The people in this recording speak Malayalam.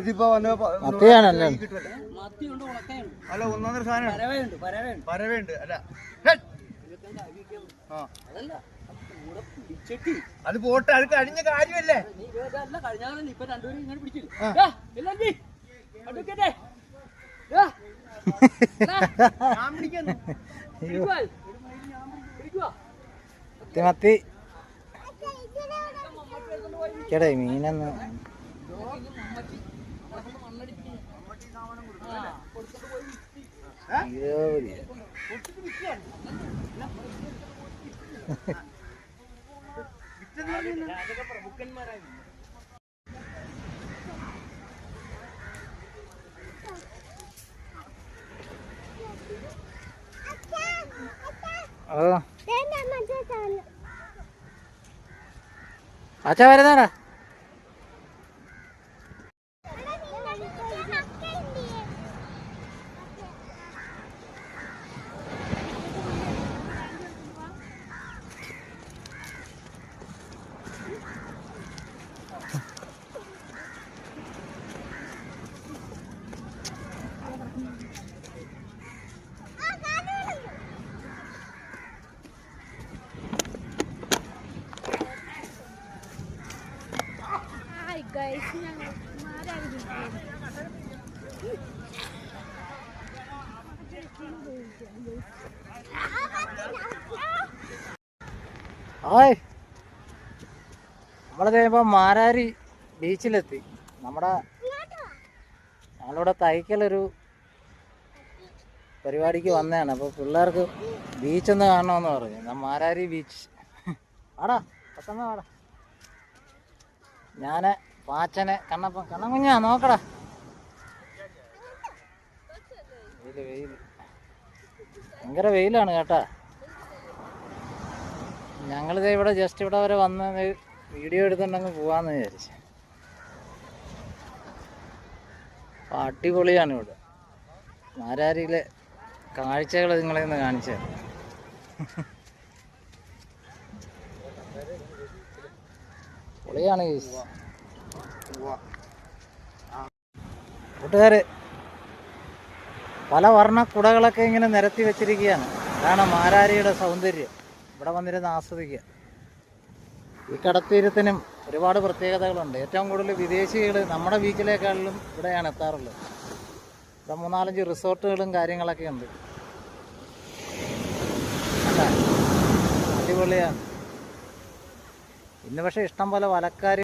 ഇതിപ്പോ വന്ന് മത്തിയാണല്ലേ? അല്ല ഒന്നൊന്നര സാധനം പരവേണ്ട് അല്ല. അത് പോട്ടെ അത് കഴിഞ്ഞ കാര്യമല്ലേ? നീ മത്തി കേടേ മീനെന്ന് പ്രഭുക്കന്മാരായി അച്ഛാ വരുന്നാടാ. ഹായ് നമ്മളിത് ഇപ്പോൾ മാരാരി ബീച്ചിലെത്തി. നമ്മുടെ ഞങ്ങളിവിടെ തൈക്കലൊരു പരിപാടിക്ക് വന്നതാണ്. അപ്പോൾ പിള്ളേർക്ക് ബീച്ചൊന്ന് കാണണമെന്ന് പറഞ്ഞു. ഞാൻ മാരാരി ബീച്ച്. ആടാ പെട്ടെന്ന് ആടാ ഞാൻ പാച്ചനെ കണ്ണപ്പ കണ്ണൻ കുഞ്ഞാ നോക്കടാ. വെയിൽ വെയിൽ. ഭയങ്കര വെയിലാണ് കേട്ടാ. ഞങ്ങളിത് ഇവിടെ ജസ്റ്റ് ഇവിടെ വരെ വന്ന് വീഡിയോ എടുത്തുണ്ടെങ്കിൽ പോവാന്ന് വിചാരിച്ചു. അപ്പൊ അടിപൊളിയാണ് ഇവിടെ. മാരാരിയിലെ കാഴ്ചകൾ നിങ്ങളെ ഒന്ന് കാണിച്ചു പൊളിയാണ്. കൂട്ടുകാര് പല വർണ കുടകളൊക്കെ ഇങ്ങനെ നിരത്തി വെച്ചിരിക്കുകയാണ്. അതാണ് മാരാരിയുടെ സൗന്ദര്യം. ഇവിടെ വന്നിരുന്ന് ആസ്വദിക്കുക. ഈ കടത്തീരത്തിനും ഒരുപാട് പ്രത്യേകതകളുണ്ട്. ഏറ്റവും കൂടുതൽ വിദേശികൾ നമ്മുടെ ബീച്ചിലേക്കാളിലും ഇവിടെയാണ് എത്താറുള്ളത്. ഇവിടെ മൂന്നാലഞ്ച് റിസോർട്ടുകളും കാര്യങ്ങളൊക്കെ ഉണ്ട്. അടിപൊളിയാണ്. ഇന്ന് പക്ഷേ ഇഷ്ടം പോലെ വലക്കാർ